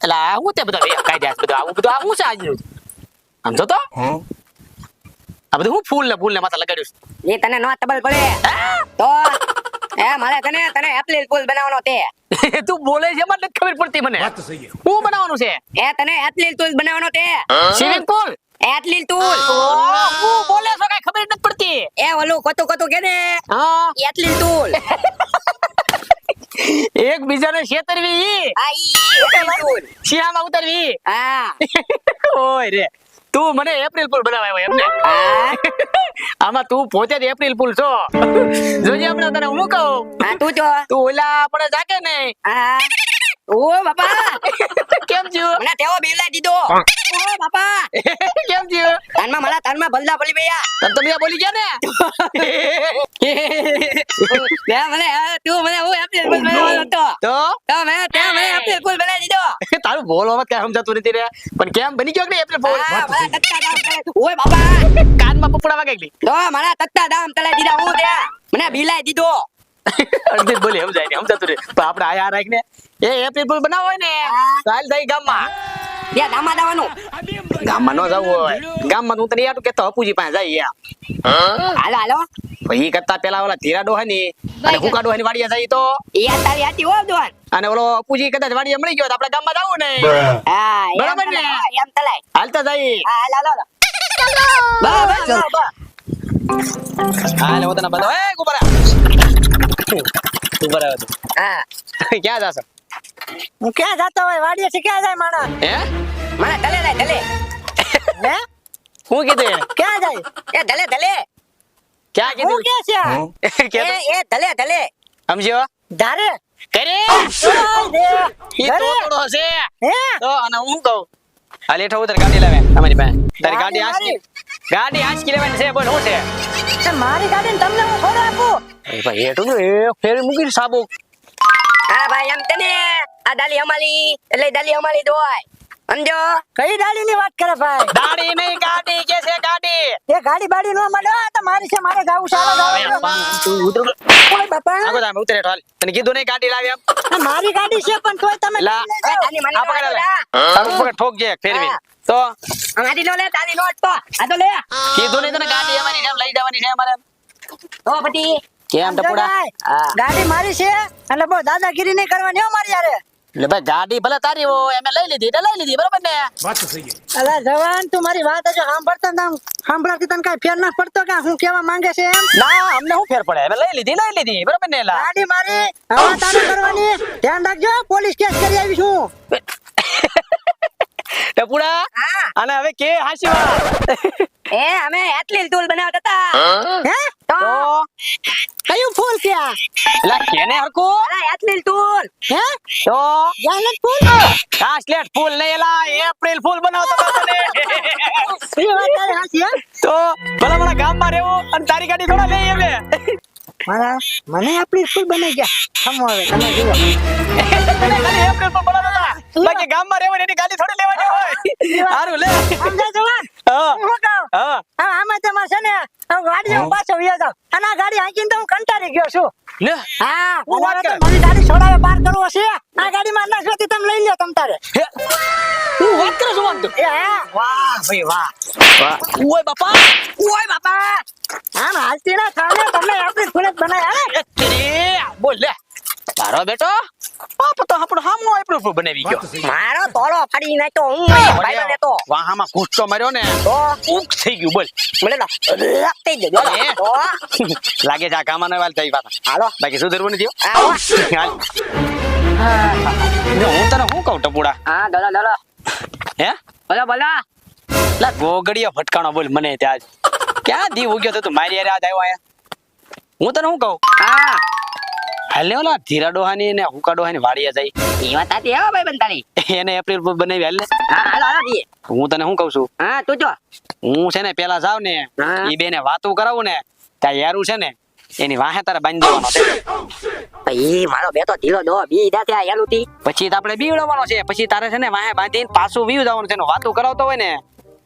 એટલે આ હું તે બધા કાઢ્યા છે બધું આવું બધું આ હું છે આજનું સમજો તો આ બધું હું ફૂલ ને ફૂલ ને માથા લગાડ્યું છે એ તને નો તબલ પડે તો એ મારે તને તને એપ્રિલ ફૂલ બનાવવાનો તે તું બોલે છે એમાં નથી ખબર પડતી મને હું બનાવવાનું છે એ તને એપ્રિલ ફૂલ બનાવવાનો તે સ્વિમિંગ પૂલ એપ્રિલ ફૂલ હું બોલે છો કઈ ખબર નથી પડતી એ ઓલું કોતું કોતું કે ને હા એપ્રિલ ફૂલ એક બીજાને છેતરવી શિયામાં ઉતરવી. હા. ઓય રે. તું મને એપ્રિલ ફૂલ બનાવાય એમને. આમાં તું પોતે જ એપ્રિલ ફૂલ છો. જોજે હમણાં તને હું કહું? તું જો. તું ઓલા આપણે જાગે ને ઓ બાપા. કેમ છો? મને તેવો બેલા દીધો. ઓ બાપા. કેમ છો? તનમાં મારા તનમાં ભલદા ભલી ભૈયા. તમ તો બીજા બોલી ગયા ને? તે મને તું મને હું એપ્રિલ ફૂલ બનાવવાનો તો? તો? તો મે તે મને એપ્રિલ ફૂલ બનાવી દીધો. તારું બોલવામાં કઈ સમજાતું નથી રે. પણ કેમ બની ગયો તત્તા દામ તળાઈ- ઓય બાપા. કાનમાં પપડા વાગે ગઈ તો મારા તત્તા દામ તલાઈ દીધા હું તે મને બિલાઈ દીધો. અડધી બોલી સમજાય નહીં સમજાતું રે પણ આપણે આ યાર રાખને એ એપ્રિલ ફૂલ બનાવો હોય ને સાલ થઈ ગામમાં. ત્યાં ગામમાં જવાનું. ગામમાં ન જવું હોય. ગામમાં હું તને યાદ કેતો હપુજી પાસે જાય હાલો હાલો. ઈ કરતા પેલા ઓલા ધીરા ડોહા ની અને હુકા ડોહા ની વાડીએ જાય તો. એ તારી હાટી હોય દોન અને ઓલો અપુજી કદાચ વાડીએ મળી ગયો તો આપણે ગામમાં જવું ને. હા બરાબર ને? એમ તલાય. હાલતા જાય હા હાલો હાલો બા બા બા, બા હાલે હું તને બધો એ ગુબરા ગુબરા હા. ક્યાં જાશો? હું ક્યાં જાતો હોય? વાડીએ છે ક્યાં જાય માણસ? હે? મને ધલે લાય ધલે હે? હું કીધું એને? ક્યાં જાય? એ ધલે ધલે ક્યાં હું કે છે? કે એ એ ધલે ધલે સમજ્યો? ધારે. કરે. ઈ ધરે. છે હે? તો અને હું કહું હાલ એઠો ઉતર ગાડી લાવે. તમારી પાસે. તારી ગાડી ગાડી ગાડી આંચકી લેવાની છે? બોલ શું છે? તે મારી ગાડીને તમને હું થોડો આપું? એ ભાઈ તો એ ફેરી મૂકી સાબુ. હા ભાઈ એમ તને આ દાલી અમારી એટલે દાલી અમારી દોય સમજો? કઈ ગાડી ની વાત કરે ભાઈ? દાડી નહીં ગાડી કે છે ગાડી? એ ગાડી બાડી નો મળે? તો મારી છે મારે જાવું ઉતર. ઓય બાપા. આગો તમે ઉતરે હાલ તને કીધું નહીં ગાડી લાવી મારી ગાડી છે પણ તોય તમે લા. એ તારી મને આ પકડ લે. તારું પકડ ઠોક જે ફેરવી. તો? ગાડી નો લે તારી નો તો. આ તો લે. કીધું નહીં તને ગાડી અમારી જેમ લઈ જવાની છે અમારે તો પછી કેમ ટપુડા? ગાડી મારી છે એટલે બહુ દાદાગીરી નહીં કરવાની હો મારી યારે એટલે ભાઈ ગાડી ભલે તારી હોય અમે લઈ લીધી એટલે લઈ લીધી બરોબર ને? અલા જવાન તું મારી વાત હજુ સાંભળતો ને આમ. સાંભળાથી તને કઈ ફેર ના પડતો કે હું કેવા માંગે છે એમ? ના અમને શું ફેર પડે? અમે લઈ લીધી લઈ લીધી બરોબર ને લા? ગાડી મારી હવા તારે કરવાની. ધ્યાન રાખજો પોલીસ કેસ કરી આવી છું. ટપુડા અને હવે કે હાશીવા એ અમે એટલી ટૂલ બનાવતા હતા. હે? તો? કયું ફૂલ છે? આ એટલે કેને હરકો અરે એટલી ટૂલ હે? તો? જાનત ફૂલ? કાસલેટ ફૂલ નહીં એલા એપ્રિલ ફૂલ બનાવતો હતો તને. એ વાત તારી હાચી હે તો ભલા ભલા ગામમાં રહેવો અને તારી ગાડી થોડા લઈ આવે. મારા મને આપણી ફૂલ બની ગયા. સમો હવે તમે જુઓ એપ્રિલ ફૂલ બનાવતા બાકી ગામમાં રહેવું એની ગાડી થોડી લેવાની હોય. સારું લે. સમજે જવાન હું. કહું? હા. આમાં તમારે છે ને હવે ગાડી હું. પાછો વયો જાઉં. અને આ ગાડી હાંકીને તો હું કંટાળી ગયો છું. લે. હા હું વાત અને હવે તો મારી ગાડી છોડાવે પાર કરવો છે. આ ગાડીમાં ના જોતી તમે લઈ લો તમ તારે. હું. વાત કરે એ વાહ ભાઈ વાહ. વાહ. ઓય બાપા. ઓય બાપા. આમ હાલતી ના આપણી જ તારો બેટો? બાપ તો આપણો હામો એપ્રિલ ફૂલ બનાવી ગયો. મારો તોલો ફાડી નાખ્યો હું. ભાઈલો લેતો વાહામાં કૂદકો માર્યો ને. તો? ઊંઘ થઈ ગયું બોલ. મને તો લપટી જ ગયો લાગે જા કામાને વાલ થઈ પાછા હાલો. બાકી સુધરવું નથી હાલ. હું તને શું કહું ટપુડા? હા દોલો દોલો હે? બોલો બોલો. લા ગોગડીયો ફટકાણો બોલ મને ત્યાં. ક્યાં દી ઉગ્યો તો તું? મારી યાર યાદ આવ્યો આયા હું તને શું કહું? હા. હાલ ઓલા ધીરા ડોહાની ને હુકા ડોહાની વાડીએ જાય. એ વાત આતી હો ભાઈ બંતારી એને એપ્રિલ ફૂલ બનાવી હાલે. હા હાલો હાલો દીએ હું તને શું કહું છું? હા તું જો. હું છે ને પેલા જાવ ને એ બેને વાતો કરાવું ને ત્યાં યારું છે ને એની વાહે તારે બાંધી દેવાનો ઈ મારો બેટો ઢીલો દો બી દા ત્યાં યાલું તી. પછી તો આપણે બીવડાવવાનો છે. પછી તારે છે ને વાહે બાંધીને પાછું વીવ જવાનું છે વાતું કરાવતો હોય ને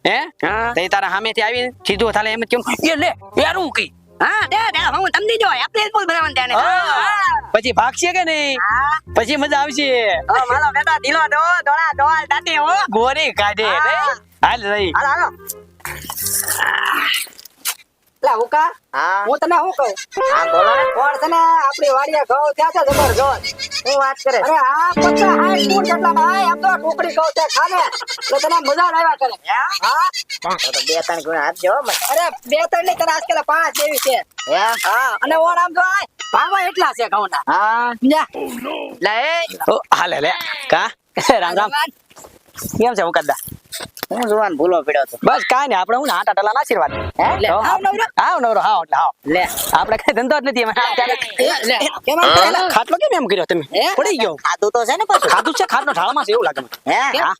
હે? હા. તો તારા સામેથી આવી સીધું થાલે એમ કેમ એ લે યારું કઈ હા દે દે હું તમને જો એપ્રિલ ફૂલ બનાવવાનું તેને હા. પછી ભાગશે કે નહીં? પછી મજા આવશે. ઓ મારો બેટા દિલો દો દાટી હો. ગોરી કાઢે. હાલ રહી હાલો હાલો. લા ઉકા હા. હું તને શું કહું? આપડે બોલો. કોણ છે ને? આપણી વાડીએ ઘઉં ત્યાં છે જબરજસ્ત શું વાત કરે? અરે આ પચાસ સાઠ ફૂટ જેટલા ભાઈ આમ તો ટોકરી કહું છે ખાને. તો તને મજા આવ્યા કરે. હા? તો તો બે ત્રણ ગુણ આપજો હો મને. અરે બે ત્રણની તને આજકાલ પાંચ જેવી છે. હે? હા અને ઓણ આમ તો ભાવો એટલા છે ઘઉંના. હા. સમજ્યા? લે ઓ, હાલે લે કા? રામ રામ. કેમ છે મુકદ્દા? હું જોવાન ભૂલો પડ્યો તો. બસ કાંઈ નહીં આપણે હું હાથ આટા ના આશીર્વાદ. હે? આવ નવરો. આવ નવરો એટલે હાવ. લે. આપણે કઈ ધંધો જ નથી લે, કેમ ખાટલો કેમ એમ કર્યો તમે? પડી ગયો. ખાધું તો છે ને પાછું. ખાધું છે ખાટલો ઢાળમાં છે એવું લાગે મને. હે? હા.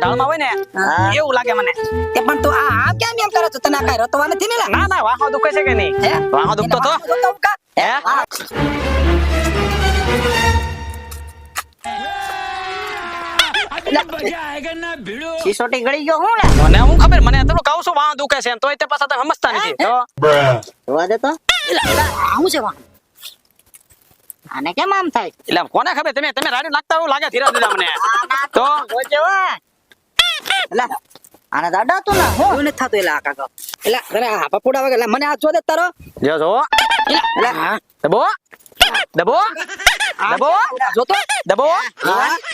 ઢાળમાં હોય ને. એવું લાગે મને. તે પણ તું આ આમ કેમ એમ કરે છે? તને કઈ રોતવા નથી ને ના ના વાહો દુખે છે કે નહીં? હે? વાહો દુખતો તો? હે. હા. ગળી ગયો હું લે? મને હું ખબર? મને થોડું કહું છું વાહ દુખે છે? તોય તે પાછા તમે સમજતા નથી. તો જોવા દે તો. આવું છે વાહ. આને કેમ આમ થાય? એટલે કોને ખબર? તમે તમે રાડી નાખતા એવું લાગે ધીરા ધીરા મને. તો? બોલજો આને દાડા તું ને. હું? નથી થતું એલા આ કાકા. એલા, તને આ પપોડા વગર, મને આ જો દે તારો. જો જો. એલા, એલા, દબો. દબો. દબો જોતો? દબો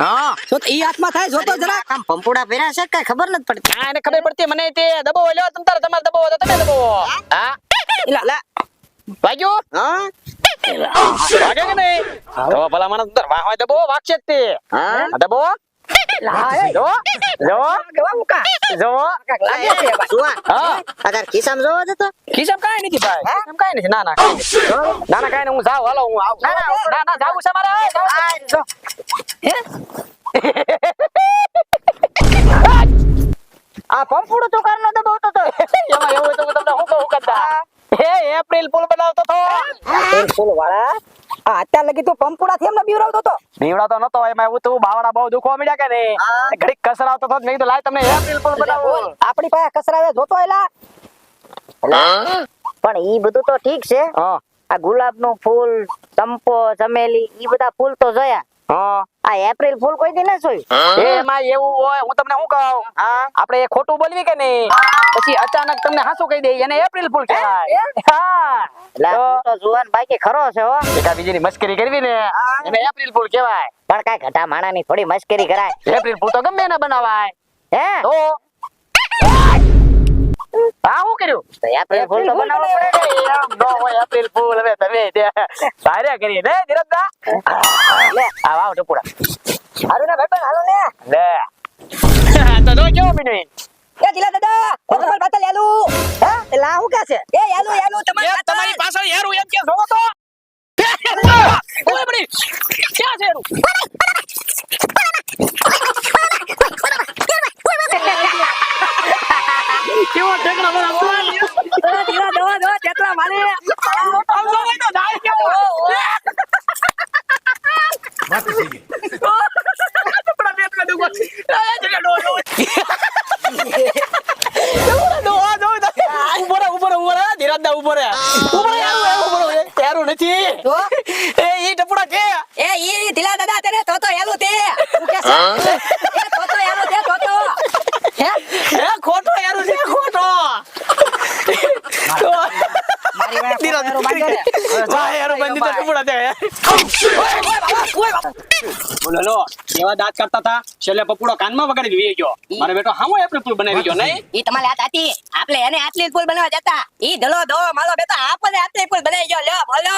હા. તો ઈ હાથમાં થાય જોતો જરા આમ પંપોડા પહેર્યા છે કઈ ખબર નથી પડતી? હા એને ખબર પડતી. મને તે દબો લ્યો તમ તારે તમારે દબો તો તમે દબો હા. એલા, લા. વાગ્યું? હા? વાગે કે નહીં? તો ભલા મને વાહ હોય દબો વાગશે તે. હા. દબો એલા, જો જો કેવા મુકા? જો લાગે છે ભાઈ. હા આ જોવા તો ખિસ્સામાં કાંઈ નથી ભાઈ ખિસ્સામાં કાંઈ નથી ના ના ના ના કાંઈ નહીં હું જાઉં હાલો હું આવું ના, ના, ના ના જાવું છે મારે એ, જાવું હે? આ પંપુડું તું કારનો દબાવતો તો એમાં એવું તો તમને હું કહું કરતા હે એપ્રિલ પુલ બનાવતો તો ફૂલ વાળા. અત્યાર લગી તું પંપુડાથી એમને બીવડાવતો તો નીવડા તો નતો એમાં એવું તું બાવડા બહુ દુખવા મળ્યા કે નહીં? ઘડીક કસરાવતો તો નહીં તો લાય તમને એપ્રિલ ફૂલ બનાવો. આપણી પાસે કસરાવે જોતો એલા પણ ઈ બધું તો ઠીક છે. આ આ ગુલાબનું ફૂલ ચંપો ચમેલી ઈ બધા ફૂલ તો જોયા. આ એપ્રિલ ફૂલ કોઈ દી ના જોયું એમાં એવું હોય હું તમને શું કહું? હા. આપણે એ ખોટું બોલવી કે નહીં? પછી અચાનક તમને હાસુ કહી દે એને એપ્રિલ ફૂલ કહેવાય. હા. એટલે તો જુવાન બાકી ખરો છે હો. બેટા બીજીની મસ્કરી કરવી ને. એને એપ્રિલ ફૂલ કહેવાય. પણ કાઈ ઘટા માણાની થોડી મસ્કરી કરાય. એપ્રિલ ફૂલ તો ગમે એને બનાવાય. હે? તો કર્યું? એપ્રિલ ફૂલ તો બનાવવો પડે ને. એમ ન હોય એપ્રિલ ફૂલ હવે તમે ત્યાં સારે ને ધીરજદા. લે આ વાવ ટપુડા હારું ને ભાઈબંધ, હાલો ને. લે. તો જો કેવો બીનું એ જીલા દાદા, તમારી પાછળ યાલું. હે? એલા, આ છે? એ યાલું, યાલું, તમારી તમારી પાછળ હેરું એમ કે જોવો તો? ઓય બડી ક્યાં છે હેરું કેવો ઠેકડા મને બોલાવી એ જીલા, દવા, દવા, ચેતલા મારી. આમ જો હોય તો ડાળ કેવો ટપડા પેટમાં દુખો આ જગ્યા ડો ડો ડો આ જો ઊભો રહે ઊભો રહે ઊભો રહે ધીરજદા ઊભો રહે ઊભો રહે યારું ઊભો રહે યારું નથી તો? એ ઈ ટપડા કે એ ઈ જીલા દાદા, તને તો તો યાર બંદી તો પૂરા દે બોલો લો એવા દાંત કરતા હતા છેલ્લે પપુડો કાનમાં વગાડી દીધી ગયો મારે બેટો હામો આપણે પુલ બનાવી ગયો નહીં એ તમારે હાથ હતી આપણે એને આટલી પુલ બનાવવા જતા એ ધલો ધો માલો બેટા આપણે આટલી પુલ બનાવી ગયો લો બોલો